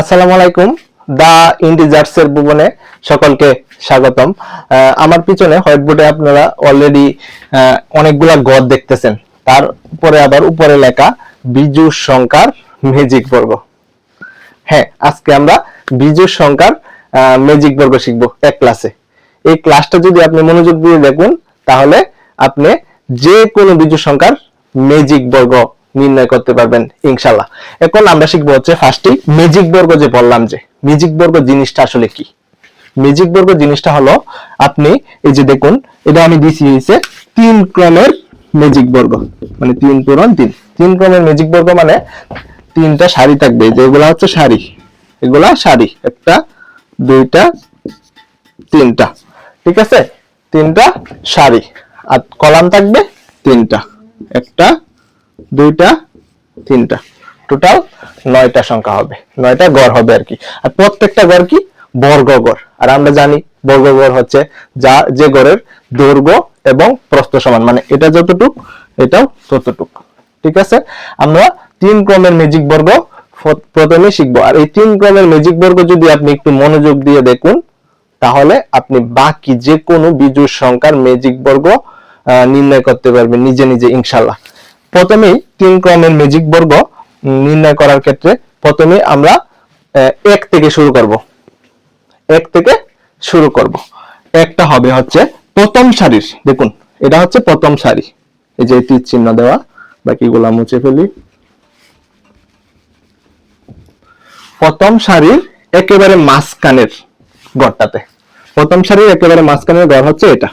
আসসালামু আলাইকুম, দা ইন্ডিজার্স এর ভুবনে সকলকে স্বাগতম। আমার পিছনে হোয়াইট বোর্ডে আপনারা অলরেডি অনেকগুলা গদ দেখতেছেন। তার উপরে আবার উপরে লেখা, বিজু সংখ্যার ম্যাজিক বর্গ হ্যাঁ আজকে আমরা বিজু সংখ্যার ম্যাজিক বর্গ শিখব এক ক্লাসে এই ক্লাসটা যদি আপনি মনোযোগ দিয়ে দেখুন, তাহলে আপনি যে কোনো বিজু সংখ্যার ম্যাজিক বর্গ নির্ণয় করতে পারবেন ইনশাল্লাহ এখন আমরা শিখব হচ্ছে ফার্স্টেই ম্যাজিক বর্গ যে বললাম যে ম্যাজিক বর্গ জিনিসটা আসলে কি? ম্যাজিক বর্গ জিনিসটা হলো, আপনি এই যে দেখুন, এটা আমি দিছি হয়েছে তিন ক্রমের ম্যাজিক বর্গ মানে তিন পূরণ তিন। তিন ক্রমের ম্যাজিক বর্গ মানে তিনটা সারি থাকবে যেগুলা হচ্ছে সারি। এগুলা সারি, একটা, দুইটা, তিনটা। ঠিক আছে? তিনটা সারি, আর কলাম থাকবে তিনটা। একটা দুইটা, তিনটা। টোটাল নয়টা সংখ্যা হবে। নয়টা গড় হবে আর কি। আর প্রত্যেকটা গড় কি? বর্গ গড়। আর আমরা জানি বর্গ গড় হচ্ছে যা, যে গড়ের দৈর্ঘ্য এবং প্রস্থ সমান। মানে এটা যতটুক, এটাও ততটুক। ঠিক আছে? আমরা তিন ক্রমের ম্যাজিক বর্গ প্রথমে শিখব। আর এই তিন ক্রমের ম্যাজিক বর্গ যদি আপনি একটু মনোযোগ দিয়ে দেখুন, তাহলে আপনি বাকি যে কোনো বিজুর সংখ্যার ম্যাজিক বর্গ নির্ণয় করতে পারবেন নিজে নিজে ইনশাল্লাহ প্রথমেই তিন ক্রমের ম্যাজিক বর্গ নির্ণয় করার ক্ষেত্রে প্রথমে আমরা এক থেকে শুরু করব। এক থেকে শুরু করব। একটা হবে হচ্ছে প্রথম সারির, দেখুন, এটা হচ্ছে প্রথম সারি। এই যে তীর চিহ্ন দেওয়া, বাকিগুলা মুছে ফেলি। প্রথম সারির একেবারে মাঝখানের গড়টাতে। প্রথম সারির একেবারে মাঝখানের গড় হচ্ছে এটা।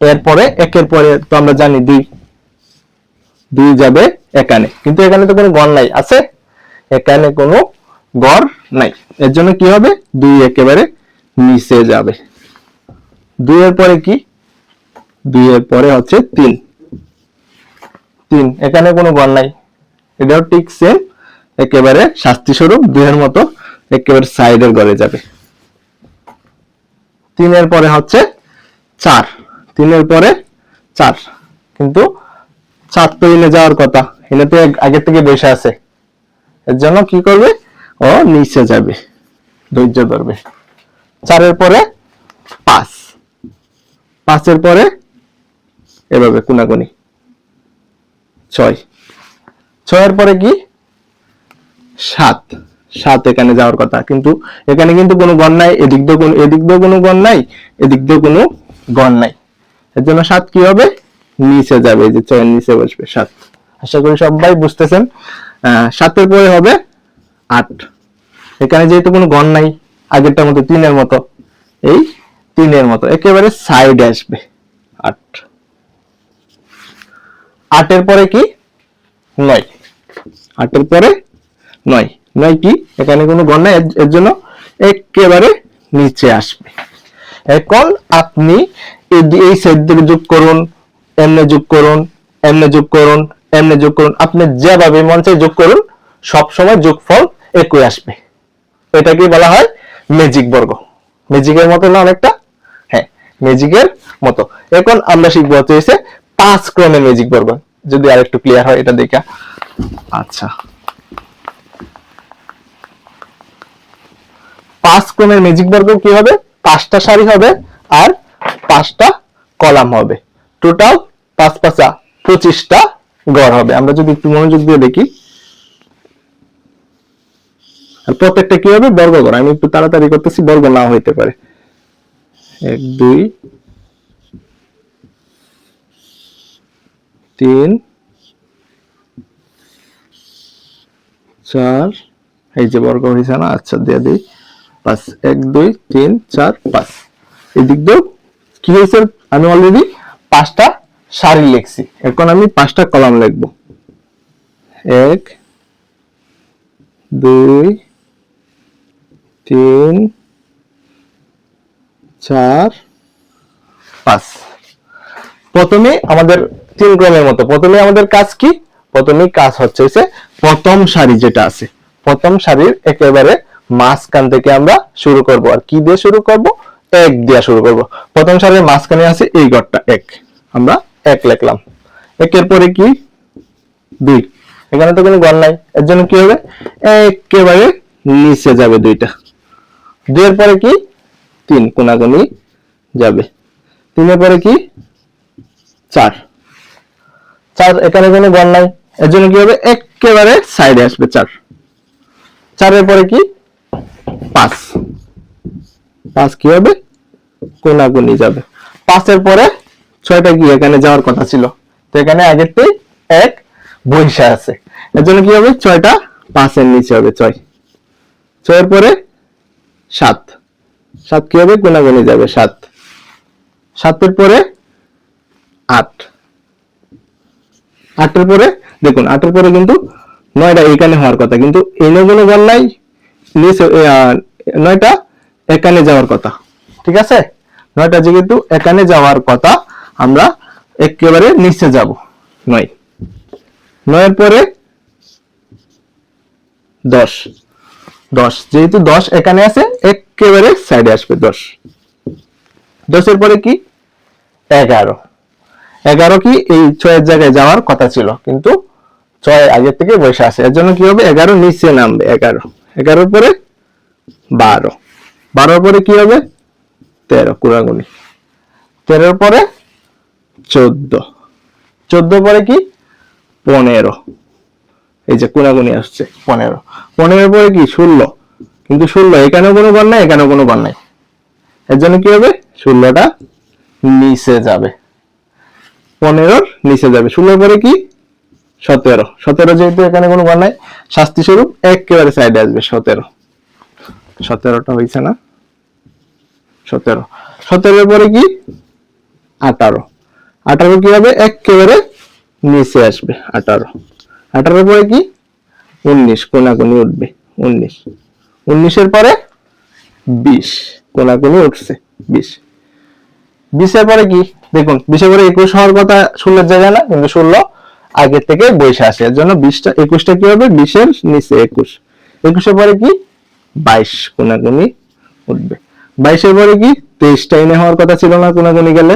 এরপরে, একের পরে তো আমরা জানি দুই দুই যাবে এখানে। কিন্তু এখানে তো কোনো গড় নাই, আছে? এখানে কোনো গড় নাই। এর জন্য কি হবে? দুই একেবারে নিচে যাবে। দুইয়ের পরে কি? দুইয়ের পরে হচ্ছে তিন। তিন, এখানে কোনো গড় নাই। এটাও ঠিক সেম একেবারে শাস্তি স্বরূপ দুইয়ের মতো একেবারে সাইডের গড়ে যাবে। তিনের পরে হচ্ছে চার। তিনের পরে চার। কিন্তু চার তো এনে যাওয়ার কথা। এনে তো আগের থেকে বসে আছে। এর জন্য কি করবে? ও নিচে যাবে। ধৈর্য ধরবে। চারের পরে পাঁচ। পাঁচের পরে এভাবে কোনাকুনি ছয়। ছয়ের পরে কি? সাত। সাত এখানে যাওয়ার কথা। কিন্তু এখানে কিন্তু কোনো গণ নাই। এদিক দিয়ে কোনো এদিক দিয়ে কোনো গণ নাই। এদিক দিয়ে কোনো গণ নাই। এর জন্য সাত কি হবে? নিচে যাবে যে ছয়ের নিচে বসবে, সাত। আশা করি সবাই বুঝতেছেন। সাতের পরে হবে আট। এখানে যেহেতু কোনো গণ নাই, আগেরটার মতো তিনের মতো, এই তিনের মতো, একেবারে সাইডে আসবে আট। আটের পরে কি? নয়। আটের পরে নয়। নয় কি? এখানে কোনো গণ নাই, এর- জন্য একেবারে নিচে আসবে। এখন আপনি এই এই থেকে যোগ করুন। এমনে যোগ করুন, এমনে যোগ করুন, এমনে যোগ করুন। আপনি যেভাবে মন চায় যোগ করুন, সব সময় যোগফল একই আসবে। এটাকে বলা হয় ম্যাজিক বর্গ। ম্যাজিকের মতো না অনেকটা? হ্যাঁ ম্যাজিকের মতো। এখন আমরা শিখব হচ্ছে পাঁচ ক্রমের ম্যাজিক বর্গ। যদি আরেকটু ক্লিয়ার হয় এটা দেখা। আচ্ছা। পাঁচ ক্রমের ম্যাজিক বর্গ কি হবে? পাঁচটা সারি হবে আর পাঁচটা কলাম হবে। টোটাল পাঁচ পাঁচা পঁচিশটা গড় হবে। আমরা যদি একটু মনোযোগ দিয়ে দেখি। আর প্রত্যেকটা কি হবে? বর্গ গড়। আমি একটু তাড়াতাড়ি করতেছি, বর্গ না হইতে পারে। এক, দুই, তিন, চার, এই যে বর্গ হয়েছে না? আচ্ছা দিয়ে দিই। পাঁচ, এক, দুই, তিন, চার, পাঁচ। এদিক দিয়েও কি হয়েছে আমি অলরেডি পাঁচটা সারি লিখছি। এখন আমি পাঁচটা কলাম লিখব। এক, দুই, তিন, চার, পাঁচ। প্রথমে আমাদের তিন ক্রমের মতো। প্রথমে আমাদের কাজ কি? প্রথমে কাজ হচ্ছে প্রথম সারি যেটা আছে। প্রথম সারির একেবারে মাঝখান থেকে আমরা শুরু করব। আর কি দিয়ে শুরু করব? এক দিয়ে শুরু করব। প্রথম সারির মাঝখানে আছে এই ঘরটা এক। আমরা এক লিখলাম। একের পরে কি? দুই। এখানে তো কোনো গণ নাই। এর জন্য কি হবে? একেবারে নিচে যাবে দুইটা। দুইয়ের পরে কি? তিন কোনাগুনি যাবে। তিনের পরে কি? চার। চার এখানে কোনো গণ নাই। এর জন্য কি হবে? একেবারে সাইডে আসবে চার। চারের পরে কি? পাঁচ। পাঁচ কি হবে? কোনাগুনি যাবে। পাঁচের পরে ছয়টা কি এখানে যাওয়ার কথা ছিল। তো এখানে আগের আগেরটাই এক বৈশা আছে। এর জন্য কি হবে? ছয়টা পাঁচের নিচে হবে ছয়। ছয়ের পরে সাত। সাত কি হবে? কোনাগুনি যাবে সাত। সাতের পরে আট। আটের পরে, দেখুন, আটের পরে কিন্তু নয়টা এখানে হওয়ার কথা। কিন্তু এনে কোনো গণ নাই নয়টা এখানে যাওয়ার কথা। ঠিক আছে? নয়টা যেহেতু এখানে যাওয়ার কথা আমরা একেবারে নিচে যাব। নয়। নয়ের পরে দশ। দশ। যেহেতু দশ এখানে আছে, একেবারে সাইডে আসবে দশ। দশের পরে কি? এগারো। এগারো কি? এই ছয়ের জায়গায় যাওয়ার কথা ছিল, কিন্তু ছয় আগের থেকে বসে আছে। এর জন্য কি হবে? এগারো নিচে নামবে, এগারো। এগারোর পরে বারো। বারোর পরে কি হবে? তেরো কুড়াগুনি তেরোর পরে চোদ্দ। চোদ্দ পরে কি? পনেরো। এই যে কোনাগুনি আসছে, পনেরো। পনেরো পরে কি? ষোলো। কিন্তু ষোলো, এখানেও কোনো গণ নাই, এখানেও কোনো গণ নাই। এর জন্য কি হবে? ষোলোটা নিচে যাবে। পনেরোর নিচে যাবে। ষোলোর পরে কি? সতেরো। সতেরো যেহেতু এখানে কোনো গণ নাই শাস্তি স্বরূপ একেবারে সাইডে আসবে সতেরো। সতেরোটা হয়েছে না? সতেরো। সতেরোর পরে কি? আঠারো। আঠারো কি হবে একেবারে নিচে আসবে আঠারো। আঠারোর পরে কি? উনিশ, কোনাকুনি উঠবে। উনিশ। উনিশের পরে বিশ, কোনাকুনি উঠছে, বিশ। বিশের পরে কি? দেখুন, বিশের পরে একুশ হওয়ার কথা ষোলোর জায়গায় না, কিন্তু ষোলো আগে থেকে বৈশা আসে। এর জন্য বিশটা, একুশটা কি হবে? বিশের নিচে একুশ। একুশের পরে কি? বাইশ, কোনাকুনি উঠবে। বাইশের পরে কি? তেইশটা এনে হওয়ার কথা ছিল না কোনাকুনি গেলে?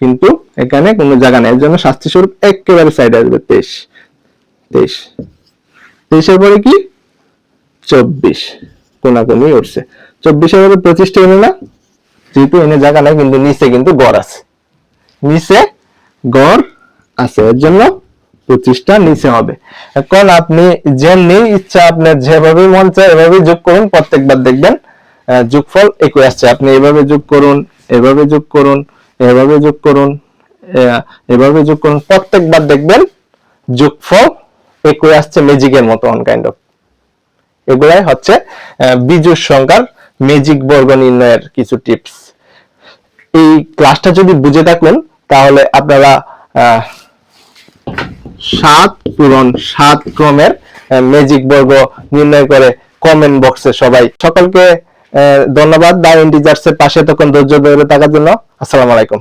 কিন্তু এখানে কোনো জায়গা নেই। এর জন্য শাস্তি স্বরূপ একেবারে সাইডে আসবে তেইশ। তেইশ। তেইশের পরে কি? চব্বিশ। কোনাকুনি উঠছে। চব্বিশের পরে পঁচিশটা এনে না? যেহেতু এনে জায়গা নাই, কিন্তু নিচে কিন্তু গড় আছে। নিচে গড় আছে। এর জন্য পঁচিশটা নিচে হবে। এখন আপনি যেমনি ইচ্ছা আপনার যেভাবে মন চায়, এভাবে যোগ করুন। প্রত্যেকবার দেখবেন যোগফল একই আসছে। আপনি এভাবে যোগ করুন, এভাবে যোগ করুন। এভাবে যোগ করুন এভাবে যোগ করুন। প্রত্যেকবার দেখবেন যোগফল একই আসছে ম্যাজিকের মতো অন কাইন্ড অফ এগুলাই হচ্ছে বিজোড় সংখ্যার ম্যাজিক বর্গ নির্ণয়ের কিছু টিপস। এই ক্লাসটা যদি বুঝে থাকলেন তাহলে আপনারা সাত পূরণ সাত ক্রমের ম্যাজিক বর্গ নির্ণয় করে কমেন্ট বক্সে সবাই, সকলকে ধন্যবাদ। দা ইন্টিজার্স এর পাশে তখন ধৈর্য ধরে থাকার জন্য। আসসালামু আলাইকুম।